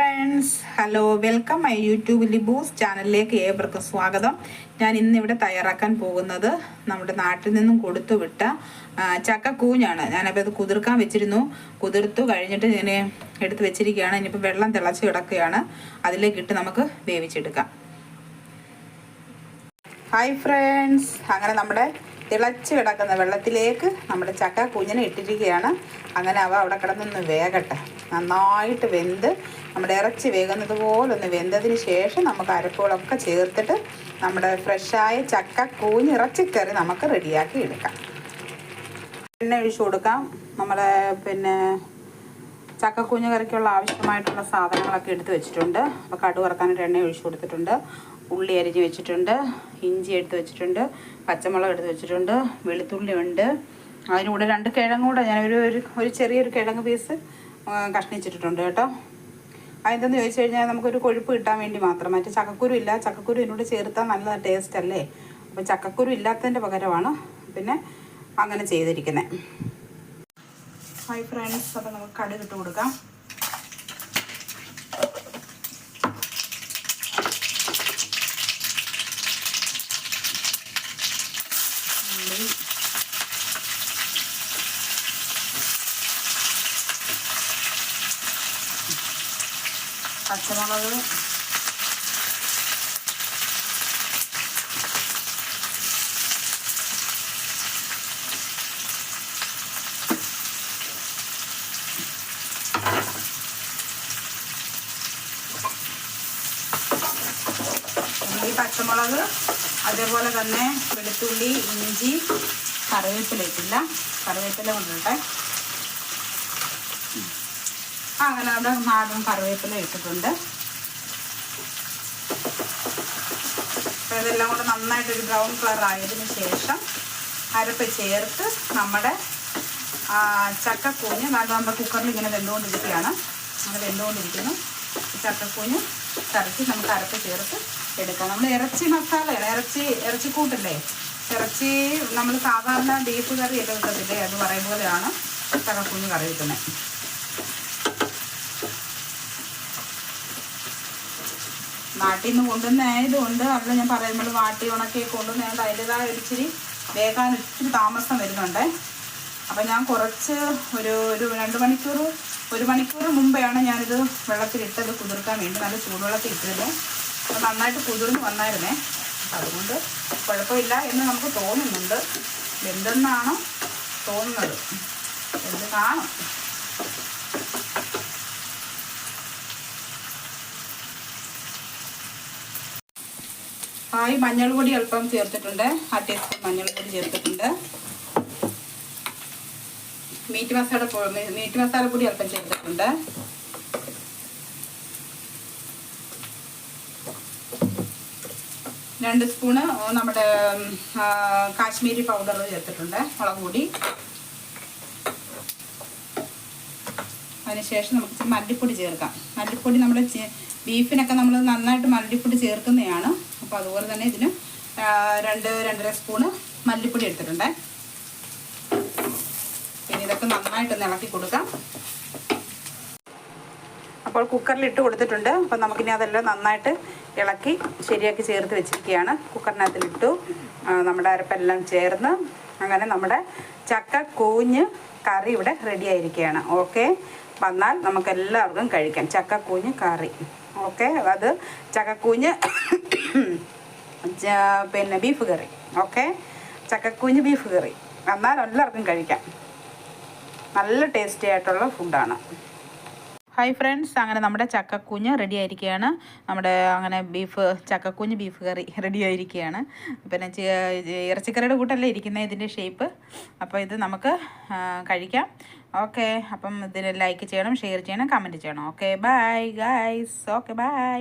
Friends hello welcome my YouTube Liboos ചാനലിലേക്ക് ഏവർക്കും സ്വാഗതം. ഞാൻ ഇന്നിവിടെ തയ്യാറാക്കാൻ പോകുന്നത് നമ്മുടെ നാട്ടിൽ നിന്നും കൊടുത്തുവിട്ട ചക്കക്കൂഞ്ഞാണ്. ഞാനപ്പോൾ അത് കുതിർക്കാൻ വെച്ചിരുന്നു. കുതിർത്തു കഴിഞ്ഞിട്ട് ഞാൻ എടുത്ത് വെച്ചിരിക്കുകയാണ്. ഇനിയിപ്പോൾ വെള്ളം തിളച്ച് കിടക്കുകയാണ്. അതിലേക്ക് ഇട്ട് നമുക്ക് വേവിച്ചെടുക്കാം. ഹായ് ഫ്രണ്ട്സ് അങ്ങനെ നമ്മുടെ തിളച്ച് കിടക്കുന്ന വെള്ളത്തിലേക്ക് നമ്മുടെ ചക്ക കുഞ്ഞിനെ ഇട്ടിരിക്കുകയാണ്. അങ്ങനെ അവ അവിടെ കിടന്നൊന്ന് വേകട്ടെ. നന്നായിട്ട് വെന്ത് നമ്മുടെ ഇറച്ചി വേകുന്നത് പോലെ ഒന്ന് വെന്തതിന് ശേഷം നമുക്ക് അരപ്പുകളൊക്കെ ചേർത്തിട്ട് നമ്മുടെ ഫ്രഷായ ചക്ക കൂഞ്ഞ് ഇറച്ചിക്കറി നമുക്ക് റെഡിയാക്കി എടുക്കാം. എണ്ണ ഒഴിച്ചു കൊടുക്കാം. നമ്മളെ പിന്നെ ചക്കക്കുഞ്ഞ് കറിക്കുള്ള ആവശ്യമായിട്ടുള്ള സാധനങ്ങളൊക്കെ എടുത്ത് വെച്ചിട്ടുണ്ട്. അപ്പോൾ കടുക് വറക്കാനായിട്ട് എണ്ണ ഒഴിച്ചു കൊടുത്തിട്ടുണ്ട്. ഉള്ളി അരിഞ്ഞ് വെച്ചിട്ടുണ്ട് ഇഞ്ചി എടുത്ത് വെച്ചിട്ടുണ്ട് പച്ചമുളക് എടുത്ത് വെച്ചിട്ടുണ്ട് വെളുത്തുള്ളി ഉണ്ട്. അതിനൂടെ രണ്ട് കിഴങ്ങ് കൂടെ ഞാൻ ഒരു ഒരു ചെറിയൊരു കിഴങ്ങ് പീസ് കഷ്ണിച്ചിട്ടിട്ടുണ്ട് കേട്ടോ. അതെന്തെന്ന് ചോദിച്ചു കഴിഞ്ഞാൽ നമുക്കൊരു കൊഴുപ്പ് കിട്ടാൻ വേണ്ടി മാത്രം. മറ്റേ ചക്കക്കുരു ഇല്ല ചക്കക്കുരു ഇതിനോട് ചേർത്താൽ നല്ല ടേസ്റ്റ് അല്ലേ? അപ്പോൾ ചക്കക്കുരു ഇല്ലാത്തതിന്റെ പകരമാണ് പിന്നെ അങ്ങനെ ചെയ്തിരിക്കുന്നത് ഹായ് ഫ്രണ്ട്സ് അപ്പോൾ നമുക്ക് കടുക് ഇട്ട് കൊടുക്കാം. പച്ചമുളക്. ഈ പച്ചമുളക് അതേപോലെ തന്നെ വെളുത്തുള്ളി ഇഞ്ചി കറിവേപ്പില ഇട്ടില്ല. കറിവേപ്പില കൊണ്ടിട്ടെ അങ്ങനെ അവിടെ നാടും കറിവേപ്പില ഇട്ടിട്ടുണ്ട്. ഇതെല്ലാം കൂടെ നന്നായിട്ടൊരു ബ്രൗൺ കളർ ആയതിനു ശേഷം അരപ്പ് ചേർത്ത് നമ്മുടെ ചക്കക്കൂഞ്ഞ് നാട് നമ്മുടെ കുക്കറിൽ ഇങ്ങനെ വെന്തുകൊണ്ടിരിക്കുകയാണ്. അങ്ങനെ വെന്തുകൊണ്ടിരിക്കുന്നു. ചക്കക്കൂഞ്ഞ് കറക്കി നമുക്ക് അരപ്പ് ചേർത്ത് എടുക്കാം. നമ്മൾ ഇറച്ചി മസാലയാണ്. ഇറച്ചി ഇറച്ചിക്കൂട്ടല്ലേ? ഇറച്ചി നമ്മൾ സാധാരണ ബീഫ് കറി ഒക്കെ വെക്കത്തില്ലേ? അത് പറയും പോലെയാണ് ചക്കക്കൂഞ്ഞ് കറി വെക്കുന്നത്. നാട്ടിൽ നിന്ന് കൊണ്ടുവന്നായതുകൊണ്ട് അവിടെ ഞാൻ പറയുമ്പോൾ വാട്ടി ഉണക്കി കൊണ്ടുവന്നതുകൊണ്ട് അതിന്റെതായ ഒരിച്ചിരി വേകാൻ ഇച്ചിരി താമസം വരുന്നുണ്ട്. അപ്പം ഞാൻ കുറച്ച് ഒരു ഒരു രണ്ട് മണിക്കൂർ ഒരു മണിക്കൂർ മുമ്പെയാണ് ഞാനിത് വെള്ളത്തിലിട്ടത് കുതിർക്കാൻ വേണ്ടി. നല്ല ചൂടുവെള്ളത്തിൽ ഇട്ടിരുന്നു. അപ്പം നന്നായിട്ട് കുതിർന്ന് വന്നായിരുന്നേ. അതുകൊണ്ട് കുഴപ്പമില്ല എന്ന് നമുക്ക് തോന്നുന്നുണ്ട്. എന്തെന്നാണോ തോന്നുന്നത്. എന്ത് കാണും. ആയി മഞ്ഞൾ പൊടി അല്പം ചേർത്തിട്ടുണ്ട്. ആ ടീസ്പൂൺ മഞ്ഞൾ പൊടി ചേർത്തിട്ടുണ്ട്. മീറ്റ് മസാല മീറ്റ് മസാല പൊടി അല്പം ചേർത്തിട്ടുണ്ട്. രണ്ട് സ്പൂണ് നമ്മുടെ കാശ്മീരി പൗഡർ ചേർത്തിട്ടുണ്ട് മുളക് പൊടി. അതിനുശേഷം നമുക്ക് മല്ലിപ്പൊടി ചേർക്കാം. മല്ലിപ്പൊടി നമ്മുടെ ബീഫിനൊക്കെ നമ്മൾ നന്നായിട്ട് മല്ലിപ്പൊടി ചേർക്കുന്നതാണ്. അപ്പോൾ അതുപോലെ തന്നെ ഇതിന് രണ്ട് രണ്ടര സ്പൂണ് മല്ലിപ്പൊടി എടുത്തിട്ടുണ്ട്. പിന്നെ ഇതൊക്കെ നന്നായിട്ടൊന്ന് ഇളക്കി കൊടുക്കാം. അപ്പോൾ കുക്കറിൽ ഇട്ട് കൊടുത്തിട്ടുണ്ട്. അപ്പോൾ നമുക്കിനി അതെല്ലാം നന്നായിട്ട് ഇളക്കി ശരിയാക്കി ചേർത്ത് വെച്ചിരിക്കുകയാണ്. കുക്കറിനകത്തിലിട്ടു നമ്മുടെ അരപ്പെല്ലാം ചേർന്ന് അങ്ങനെ നമ്മുടെ ചക്ക കൂഞ്ഞ് കറി ഇവിടെ റെഡി ആയിരിക്കുകയാണ്. ഓക്കെ വന്നാൽ നമുക്കെല്ലാവർക്കും കഴിക്കാം. ചക്കക്കൂഞ്ഞ് കറി. ഓക്കെ അത് ചക്കക്കൂഞ്ഞ് പിന്നെ ബീഫ് കറി ഓക്കെ ചക്കക്കുഞ്ഞ് ബീഫ് കറി എന്നാൽ എല്ലാവർക്കും കഴിക്കാം. നല്ല ടേസ്റ്റി ആയിട്ടുള്ള ഫുഡാണ് ഹായ് ഫ്രണ്ട്സ് അങ്ങനെ നമ്മുടെ ചക്കക്കുഞ്ഞ് റെഡി ആയിരിക്കുകയാണ് നമ്മുടെ അങ്ങനെ ബീഫ് ചക്കക്കുഞ്ഞ് ബീഫ് കറി റെഡി ആയിരിക്കുകയാണ് പിന്നെ ഇറച്ചിക്കറിയുടെ കൂട്ടല്ലേ ഇരിക്കുന്നത് ഇതിന്റെ ഷേപ്പ് അപ്പോൾ ഇത് നമുക്ക് കഴിക്കാം. ഓക്കെ അപ്പം ഇതിന് ലൈക്ക് ചെയ്യണം ഷെയർ ചെയ്യണം കമന്റ് ചെയ്യണം. Okay bye guys okay bye